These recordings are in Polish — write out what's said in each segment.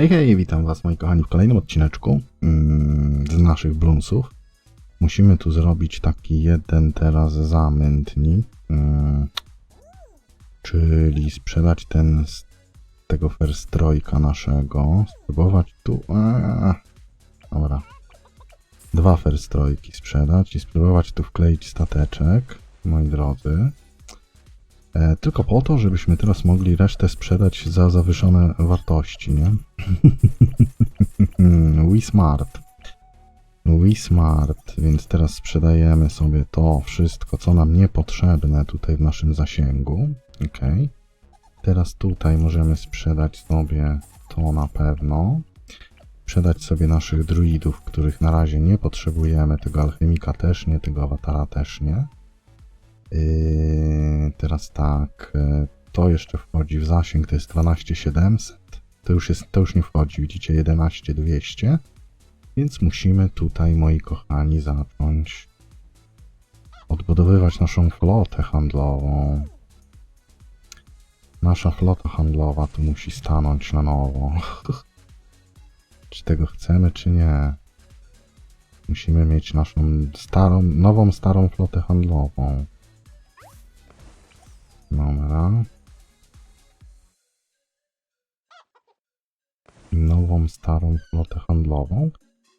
Hej, hej, witam was moi kochani w kolejnym odcineczku mm, z naszych Bloomsów. Musimy tu zrobić taki jeden teraz zamętnik, mm, czyli sprzedać ten z tego ferstrojka naszego, spróbować tu, a, dobra, dwa ferstrojki sprzedać i spróbować tu wkleić stateczek, moi drodzy. E, tylko po to, żebyśmy teraz mogli resztę sprzedać za zawyżone wartości, nie? We smart. We smart, więc teraz sprzedajemy sobie to wszystko, co nam niepotrzebne tutaj w naszym zasięgu. Ok. Teraz tutaj możemy sprzedać sobie to na pewno. Sprzedać sobie naszych druidów, których na razie nie potrzebujemy. Tego alchemika też nie, tego awatara też nie. Yy, teraz tak, yy, to jeszcze wchodzi w zasięg, to jest 12700. To już, jest, to już nie wchodzi, widzicie, 11200. Więc musimy tutaj, moi kochani, zacząć odbudowywać naszą flotę handlową. Nasza flota handlowa tu musi stanąć na nowo. czy tego chcemy, czy nie? Musimy mieć naszą starą, nową, starą flotę handlową. Dobra. Nową, starą flotę handlową.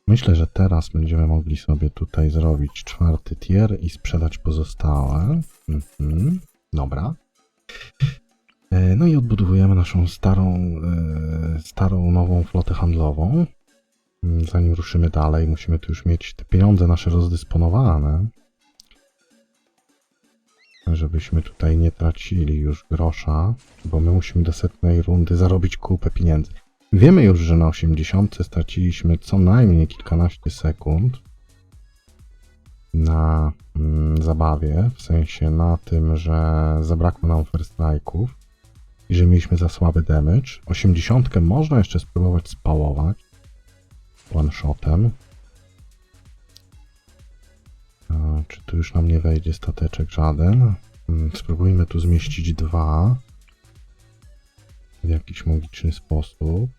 Myślę, że teraz będziemy mogli sobie tutaj zrobić czwarty tier i sprzedać pozostałe. Mhm. Dobra. E, No i odbudowujemy naszą starą, e, starą, nową flotę handlową. Zanim ruszymy dalej, musimy tu już mieć te pieniądze nasze rozdysponowane żebyśmy tutaj nie tracili już grosza, bo my musimy do setnej rundy zarobić kupę pieniędzy. Wiemy już, że na 80 straciliśmy co najmniej kilkanaście sekund na mm, zabawie, w sensie na tym, że zabrakło nam first strike'ów i że mieliśmy za słaby damage. 80 można jeszcze spróbować spałować one-shotem. Czy tu już nam nie wejdzie stateczek żaden? Mm, Spróbujmy tu zmieścić dwa. W jakiś magiczny sposób.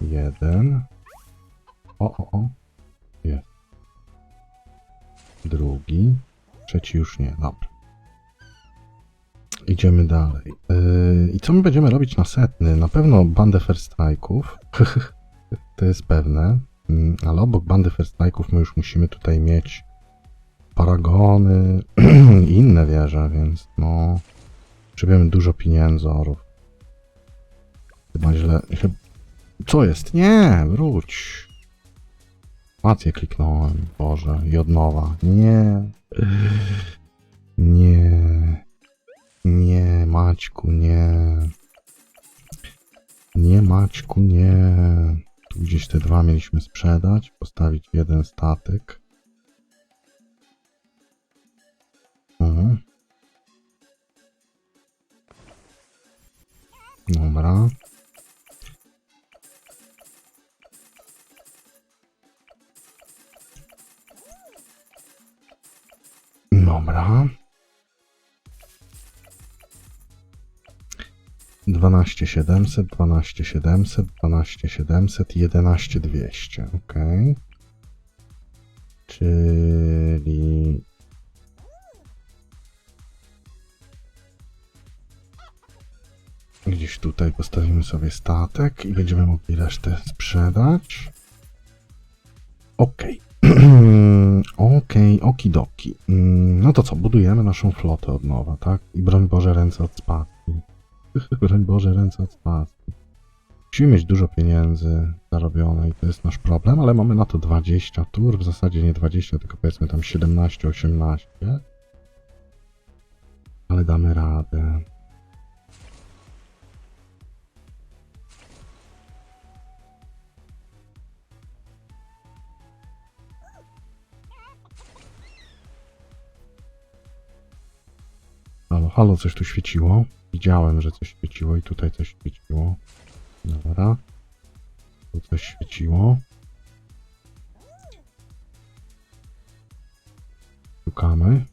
Jeden. O, o, o. Jest. Drugi. Trzeci już nie. Dobra. Idziemy dalej. Yy, I co my będziemy robić na setny? Na pewno bandę first strike'ów. to jest pewne. Mm, Ale obok bandy first my już musimy tutaj mieć paragony i inne wieże, więc no... Potrzebujemy dużo pieniędzorów. Chyba źle... Co jest? Nie! Wróć! Spację kliknąłem. Boże. I od nowa. Nie. Nie. Nie, Maćku, nie. Nie, Maćku, nie. Tu gdzieś te dwa mieliśmy sprzedać, postawić jeden statek. Mhm. Dobra. 12 700, 12 700, 12 700, 11 200, ok. Czyli... Gdzieś tutaj postawimy sobie statek i będziemy mogli resztę sprzedać. Ok. Okej, okidoki. Mm, No to co, budujemy naszą flotę od nowa, tak? I broń Boże ręce od spadki. Broń Boże, ręce od spadki. Musimy mieć dużo pieniędzy zarobione i to jest nasz problem, ale mamy na to 20 tur, w zasadzie nie 20, tylko powiedzmy tam 17, 18. Ale damy radę. Halo, halo, coś tu świeciło. Widziałem, że coś świeciło i tutaj coś świeciło. Dobra. Tu coś świeciło. Szukamy.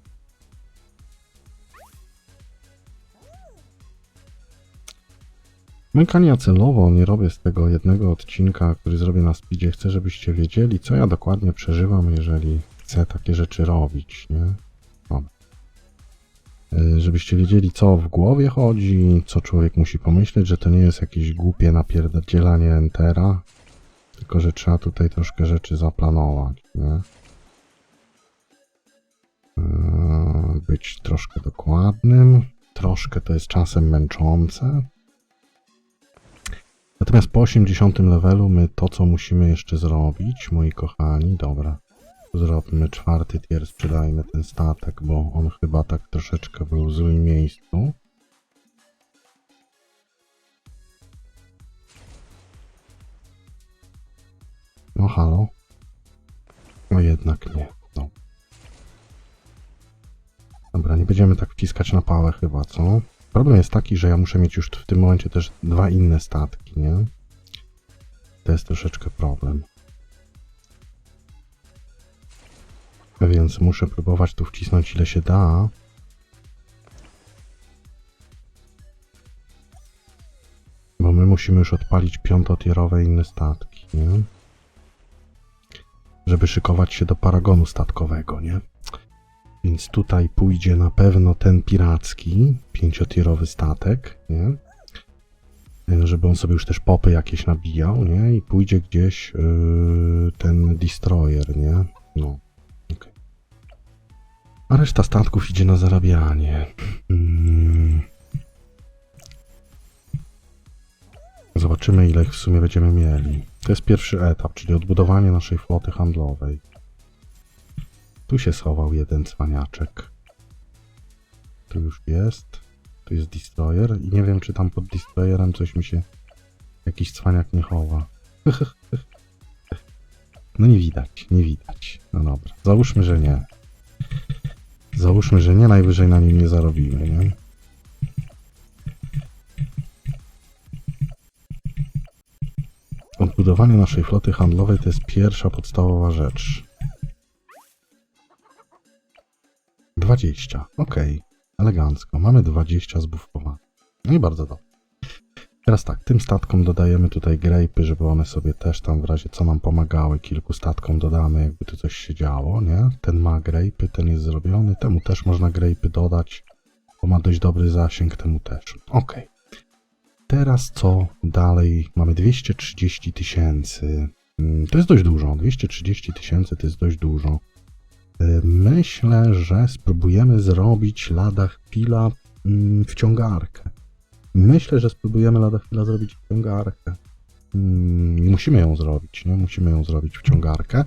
Mykania celowo nie robię z tego jednego odcinka, który zrobię na speedzie. Chcę, żebyście wiedzieli, co ja dokładnie przeżywam, jeżeli chcę takie rzeczy robić, nie? Y, Żebyście wiedzieli, co w głowie chodzi, co człowiek musi pomyśleć, że to nie jest jakieś głupie napierdzielanie entera, tylko że trzeba tutaj troszkę rzeczy zaplanować, nie? Yy, Być troszkę dokładnym, troszkę to jest czasem męczące. Natomiast po 80 levelu my to, co musimy jeszcze zrobić, moi kochani, dobra, zróbmy czwarty tier, sprzedajmy ten statek, bo on chyba tak troszeczkę był w złym miejscu. No halo? No jednak nie. No. Dobra, nie będziemy tak wciskać na pałę chyba, co? Problem jest taki, że ja muszę mieć już w tym momencie też dwa inne statki, nie? To jest troszeczkę problem. Więc muszę próbować tu wcisnąć ile się da. Bo my musimy już odpalić piątotierowe inne statki, nie? Żeby szykować się do paragonu statkowego, nie? Więc tutaj pójdzie na pewno ten piracki, pięciotierowy statek, nie? Żeby on sobie już też popy jakieś nabijał, nie? I pójdzie gdzieś yy, ten destroyer, nie? No. A reszta statków idzie na zarabianie. Mm. Zobaczymy, ile ich w sumie będziemy mieli. To jest pierwszy etap, czyli odbudowanie naszej floty handlowej. Tu się schował jeden cwaniaczek. Tu już jest. Tu jest destroyer i nie wiem, czy tam pod destroyerem coś mi się jakiś cwaniak nie chowa. No nie widać, nie widać. No dobra, załóżmy, że nie. Załóżmy, że nie, najwyżej na nim nie zarobimy, nie? Odbudowanie naszej floty handlowej to jest pierwsza podstawowa rzecz. 20. Ok, elegancko. Mamy 20 zbuffowanych. No i bardzo dobrze. Teraz tak, tym statkom dodajemy tutaj grape'y, żeby one sobie też tam w razie co nam pomagały. Kilku statkom dodamy, jakby tu coś się działo, nie? Ten ma grape'y, ten jest zrobiony. Temu też można grape'y dodać, bo ma dość dobry zasięg, temu też. Ok. Teraz co dalej? Mamy 230 tysięcy. Mm, To jest dość dużo. 230 tysięcy to jest dość dużo. Myślę, że spróbujemy zrobić lada chwila mm, wciągarkę. Myślę, że spróbujemy lada chwila zrobić wciągarkę. Mm, Musimy ją zrobić, nie? Musimy ją zrobić wciągarkę.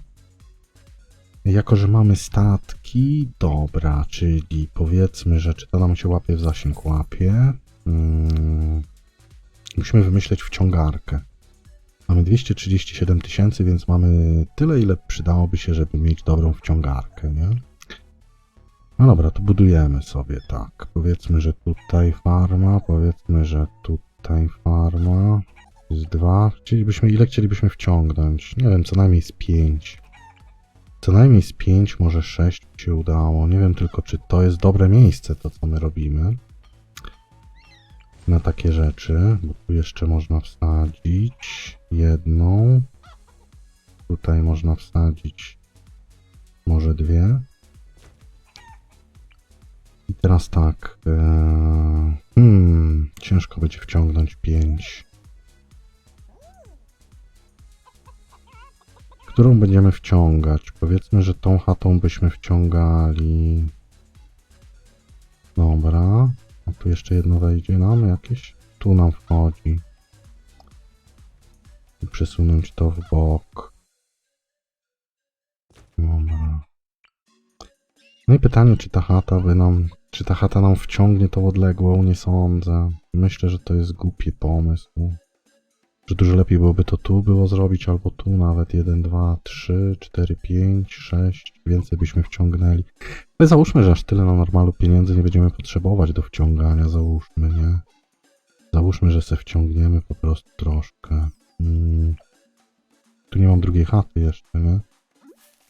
Jako, że mamy statki, dobra, czyli powiedzmy, że czy to nam się łapie w zasięg łapie. Mm, Musimy wymyśleć wciągarkę. Mamy 237 tysięcy, więc mamy tyle, ile przydałoby się, żeby mieć dobrą wciągarkę, nie? No dobra, to budujemy sobie tak. Powiedzmy, że tutaj farma, powiedzmy, że tutaj farma. Jest dwa. Chcielibyśmy, ile chcielibyśmy wciągnąć? Nie wiem, co najmniej z pięć. Co najmniej z pięć, może sześć się udało. Nie wiem tylko, czy to jest dobre miejsce, to co my robimy na takie rzeczy, bo tu jeszcze można wsadzić jedną. Tutaj można wsadzić może dwie. I teraz tak. Ee, hmm, ciężko będzie wciągnąć pięć. Którą będziemy wciągać? Powiedzmy, że tą chatą byśmy wciągali. Dobra. A tu jeszcze jedno wejdzie nam jakieś. Tu nam wchodzi. I przesunąć to w bok. Dobra. No i pytanie, czy ta chata by nam, czy ta chata nam wciągnie tą odległą? Nie sądzę. Myślę, że to jest głupi pomysł. Że dużo lepiej byłoby to tu było zrobić, albo tu nawet 1, 2, 3, 4, 5, 6. Więcej byśmy wciągnęli. Ale załóżmy, że aż tyle na normalu pieniędzy nie będziemy potrzebować do wciągania, załóżmy, nie? Załóżmy, że se wciągniemy po prostu troszkę. Mm. Tu nie mam drugiej chaty jeszcze, nie?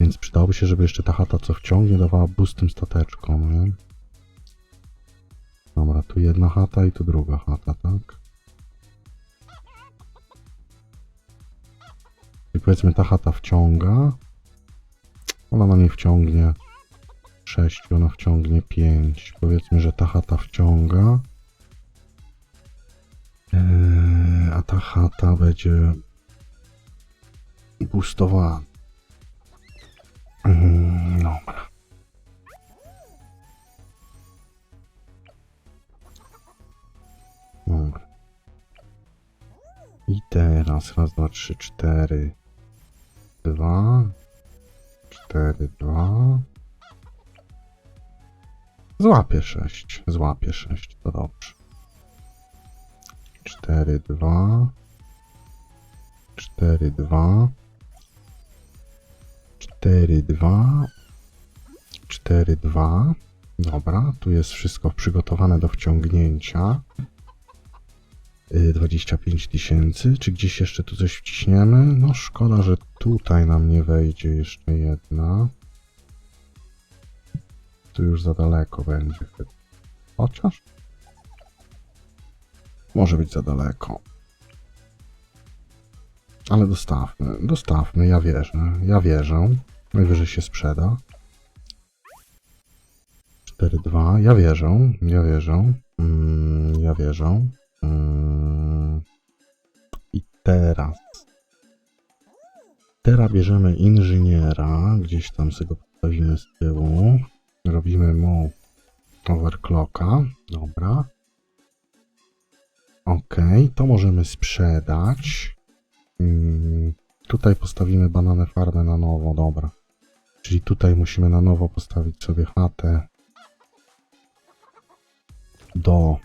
Więc przydałoby się, żeby jeszcze ta chata, co wciągnie, dawała boost tym stateczkom, nie? tu jedna chata i tu druga chata, tak? I powiedzmy ta chata wciąga. Ona nam nie wciągnie 6, ona wciągnie 5. Powiedzmy, że ta chata wciąga. Eee, a ta chata będzie pustowana. Yy, mm, dobra. I teraz raz, dwa, trzy, cztery, dwa, cztery, dwa. Złapię sześć, złapię sześć, to dobrze. Cztery, dwa, cztery, dwa, cztery, dwa, cztery, dwa. Dobra, tu jest wszystko przygotowane do wciągnięcia. Y, 25 tysięcy. Czy gdzieś jeszcze tu coś wciśniemy? No szkoda, że tutaj nam nie wejdzie jeszcze jedna. Tu już za daleko będzie. Chociaż? Może być za daleko. Ale dostawmy, dostawmy, ja wierzę, ja wierzę. Najwyżej się sprzeda. 4-2, ja wierzę, ja wierzę, mm, ja wierzę. Mm. I teraz. Teraz bierzemy inżyniera, gdzieś tam sobie go postawimy z tyłu. Robimy mu overclocka, dobra. Ok, to możemy sprzedać. Mm, tutaj postawimy bananę farmę na nowo, dobra. Czyli tutaj musimy na nowo postawić sobie chatę do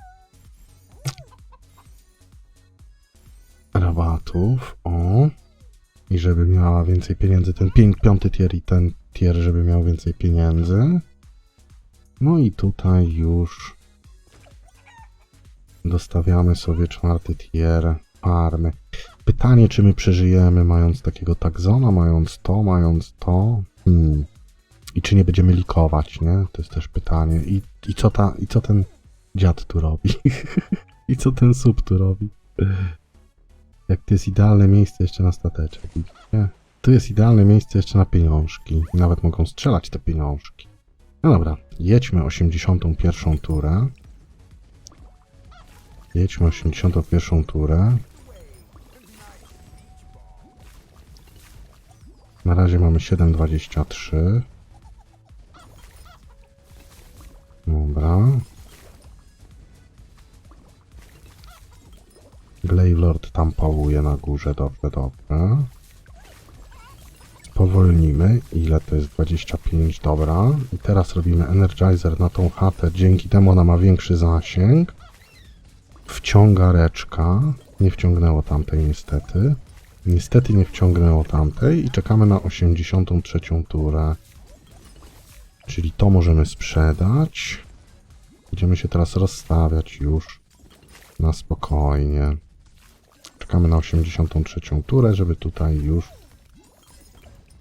rabatów, o. I żeby miała więcej pieniędzy, ten pię- piąty tier i ten tier, żeby miał więcej pieniędzy. No i tutaj już dostawiamy sobie czwarty tier farmy. Pytanie, czy my przeżyjemy mając takiego takzona, mając to, mając to. Hmm. I czy nie będziemy likować, nie? To jest też pytanie. I, i, co, ta, i co ten dziad tu robi? I co ten sub tu robi? Jak to jest idealne miejsce jeszcze na stateczek, widzicie? Tu jest idealne miejsce jeszcze na pieniążki. Nawet mogą strzelać te pieniążki. No dobra, jedźmy 81 turę. Jedźmy 81 turę. Na razie mamy 7,23. Dobra. Glavelord tam pałuje na górze, dobrze, dobrze. Powolnimy. Ile to jest? 25, dobra. I teraz robimy Energizer na tą chatę. Dzięki temu ona ma większy zasięg. Wciąga reczka. Nie wciągnęło tamtej niestety. Niestety nie wciągnęło tamtej i czekamy na 83 turę. Czyli to możemy sprzedać. Będziemy się teraz rozstawiać już na spokojnie. Czekamy na 83 turę, żeby tutaj już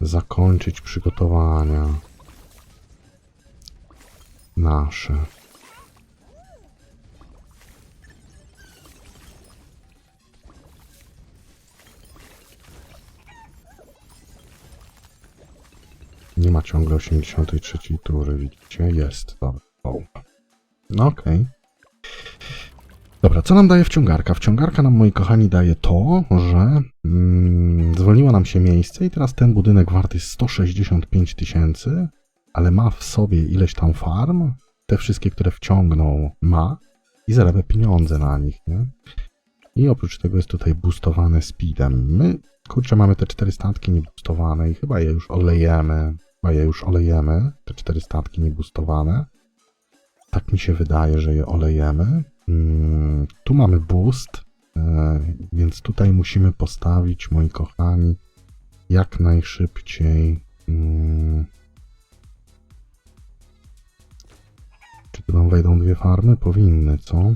zakończyć przygotowania nasze. Nie ma ciągle 83 tury, widzicie? Jest, dobra. No okej. Dobra, co nam daje wciągarka? Wciągarka nam, moi kochani, daje to, że mm, zwolniło nam się miejsce i teraz ten budynek wart jest 165 tysięcy, ale ma w sobie ileś tam farm, te wszystkie, które wciągną, ma i zarabia pieniądze na nich, nie? I oprócz tego jest tutaj boostowany speedem. My, kurczę, mamy te cztery statki nieboostowane i chyba je już olejemy. Chyba je już olejemy, te cztery statki nieboostowane. Tak mi się wydaje, że je olejemy. Mm, tu mamy boost, e, więc tutaj musimy postawić, moi kochani, jak najszybciej. Mm, czy tu nam wejdą dwie farmy? Powinny, co?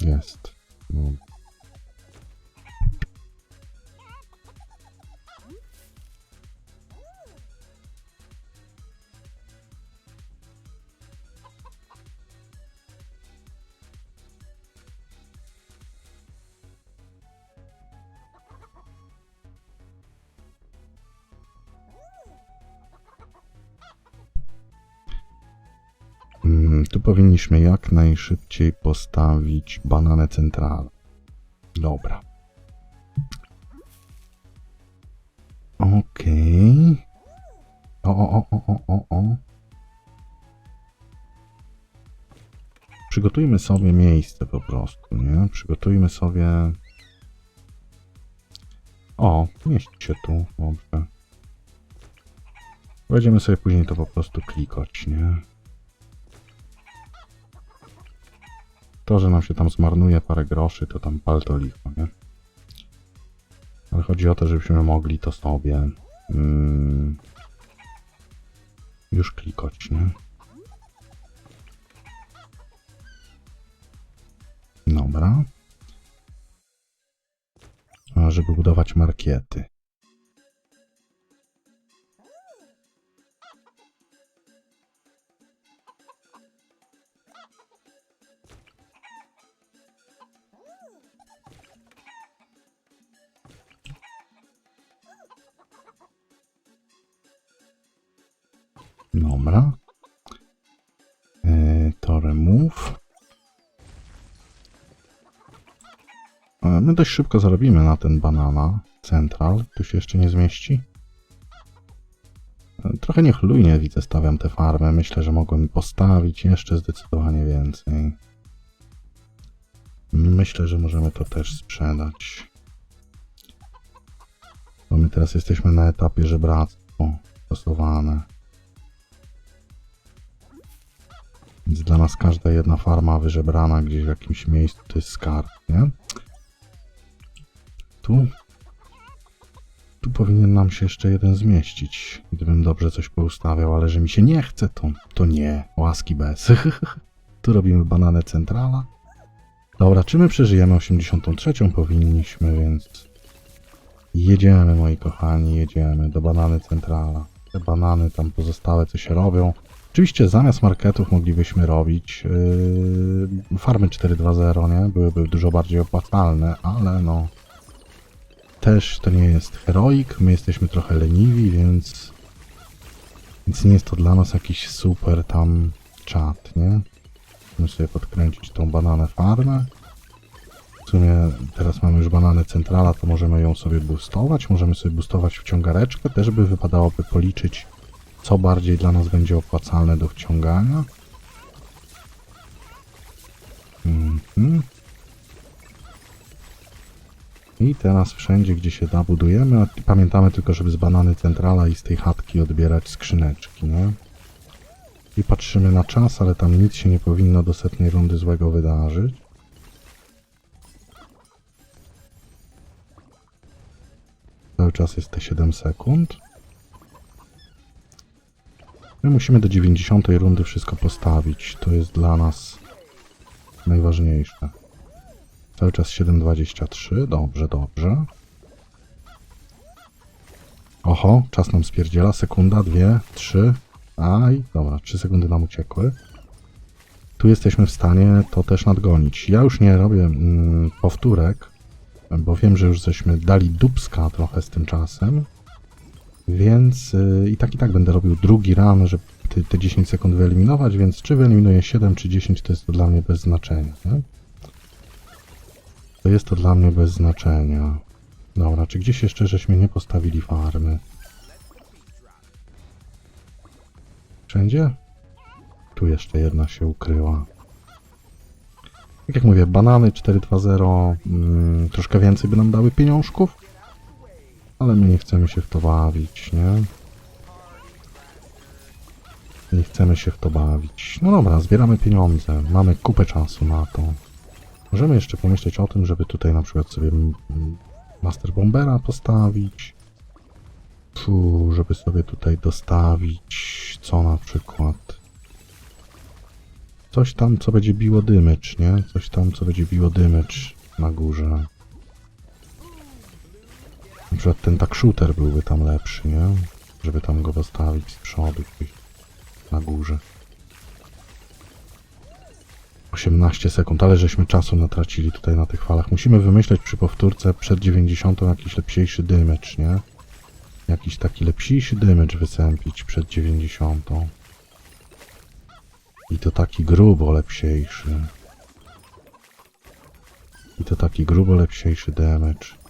Jest. No. Powinniśmy jak najszybciej postawić bananę centralną. Dobra. Okej. O, o, o, o, o, o, o. Przygotujmy sobie miejsce po prostu, nie? Przygotujmy sobie... O, mieści się tu, dobrze. Będziemy sobie później to po prostu klikać, nie? To, że nam się tam zmarnuje parę groszy, to tam pal to licho, nie? Ale chodzi o to, żebyśmy mogli to sobie mm, już klikać, nie? Dobra. A żeby budować markiety. Dobra. E, to remove. E, My dość szybko zarobimy na ten banana central. Tu się jeszcze nie zmieści. E, Trochę niechlujnie widzę, stawiam tę farmę. Myślę, że mogłem postawić jeszcze zdecydowanie więcej. Myślę, że możemy to też sprzedać. Bo my teraz jesteśmy na etapie żebractwo stosowane. Więc dla nas każda jedna farma wyżebrana gdzieś w jakimś miejscu to jest skarb, nie? Tu. Tu powinien nam się jeszcze jeden zmieścić, gdybym dobrze coś poustawiał, ale że mi się nie chce, to, to nie. Łaski bez. tu robimy bananę centrala. Dobra, czy my przeżyjemy 83? Powinniśmy, więc jedziemy, moi kochani, jedziemy do banany centrala. Te banany tam pozostałe, co się robią. Oczywiście zamiast marketów moglibyśmy robić yy, farmy 4.2.0, nie? Byłyby dużo bardziej opłacalne, ale no też to nie jest heroik, my jesteśmy trochę leniwi, więc więc nie jest to dla nas jakiś super tam czat, nie? Musimy sobie podkręcić tą bananę farmę. W sumie teraz mamy już bananę centrala, to możemy ją sobie boostować, możemy sobie boostować wciągareczkę, też by wypadałoby policzyć co bardziej dla nas będzie opłacalne do wciągania. Mhm. I teraz wszędzie, gdzie się da, budujemy. Pamiętamy tylko, żeby z banany centrala i z tej chatki odbierać skrzyneczki, nie? I patrzymy na czas, ale tam nic się nie powinno do setnej rundy złego wydarzyć. Cały czas jest te 7 sekund. My musimy do 90 rundy wszystko postawić. To jest dla nas najważniejsze. Cały czas 7.23. Dobrze, dobrze. Oho, czas nam spierdziela. Sekunda, dwie, trzy. Aj, dobra, trzy sekundy nam uciekły. Tu jesteśmy w stanie to też nadgonić. Ja już nie robię mm, powtórek, bo wiem, że już żeśmy dali dubska trochę z tym czasem. Więc y, i tak i tak będę robił drugi run, żeby te, te 10 sekund wyeliminować, więc czy wyeliminuję 7 czy 10 to jest to dla mnie bez znaczenia. Nie? To jest to dla mnie bez znaczenia. Dobra, czy gdzieś jeszcze żeśmy nie postawili farmy? Wszędzie? Tu jeszcze jedna się ukryła. Tak jak mówię, banany 4.2.0 mm, troszkę więcej by nam dały pieniążków, ale my nie chcemy się w to bawić, nie? Nie chcemy się w to bawić. No dobra, zbieramy pieniądze. Mamy kupę czasu na to. Możemy jeszcze pomyśleć o tym, żeby tutaj na przykład sobie Master Bombera postawić. Fu, żeby sobie tutaj dostawić co na przykład. Coś tam, co będzie biło dymycz, nie? Coś tam, co będzie biło dymycz na górze. Na przykład ten tak shooter byłby tam lepszy, nie? Żeby tam go postawić z przodu na górze. 18 sekund, ale żeśmy czasu natracili tutaj na tych falach. Musimy wymyśleć przy powtórce przed 90 jakiś lepsiejszy dymecz, nie? Jakiś taki lepsiejszy dymecz wysępić przed 90. I to taki grubo lepsiejszy. I to taki grubo lepsiejszy damage.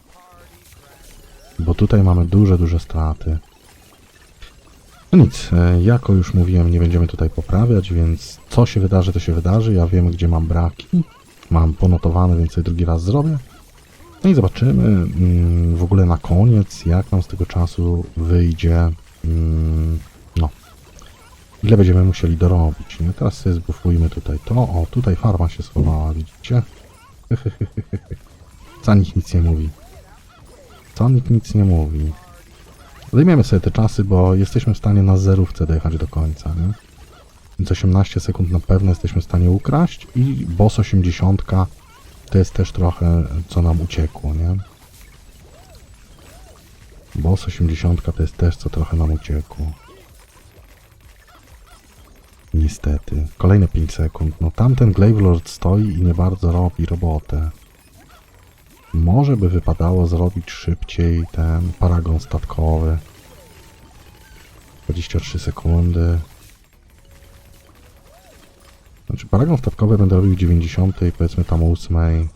Bo tutaj mamy duże, duże straty. No nic, e, jako już mówiłem, nie będziemy tutaj poprawiać, więc co się wydarzy, to się wydarzy. Ja wiem, gdzie mam braki. Mam ponotowane, więc drugi raz zrobię. No i zobaczymy mm, w ogóle na koniec, jak nam z tego czasu wyjdzie. mm, No, ile będziemy musieli dorobić. Nie? Teraz sobie zbufujmy tutaj to. O, tutaj farma się schowała, widzicie? Canik nic nie mówi. Canik nic nie mówi. Zajmiemy sobie te czasy, bo jesteśmy w stanie na zerówce dojechać do końca, nie? Więc 18 sekund na pewno jesteśmy w stanie ukraść i boss 80 to jest też trochę co nam uciekło, nie? Boss 80 to jest też co trochę nam uciekło. Niestety. Kolejne 5 sekund. No tamten Glavelord stoi i nie bardzo robi robotę. Może by wypadało zrobić szybciej ten paragon statkowy. 23 sekundy. Znaczy paragon statkowy będę robił w 90, powiedzmy tam 8.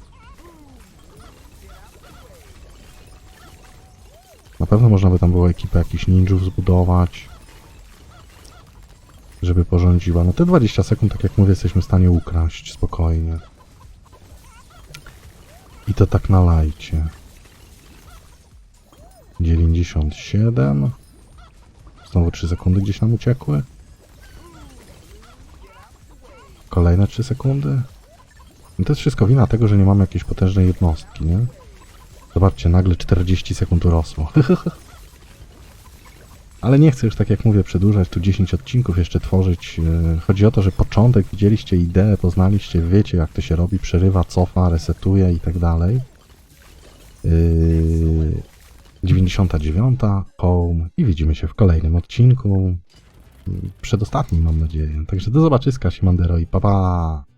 Na pewno można by tam było ekipę jakichś ninjów zbudować. Żeby porządziła. No te 20 sekund, tak jak mówię, jesteśmy w stanie ukraść spokojnie. I to tak na lajcie. 97. Znowu 3 sekundy gdzieś nam uciekły. Kolejne 3 sekundy. No to jest wszystko wina tego, że nie mamy jakiejś potężnej jednostki, nie? Zobaczcie, nagle 40 sekund urosło. Ale nie chcę już, tak jak mówię, przedłużać tu 10 odcinków jeszcze tworzyć. Yy, Chodzi o to, że początek widzieliście ideę, poznaliście, wiecie jak to się robi, przerywa, cofa, resetuje i tak dalej. Yy, 99. Home i widzimy się w kolejnym odcinku. Przedostatnim mam nadzieję. Także do zobaczyska, Simandero i pa pa!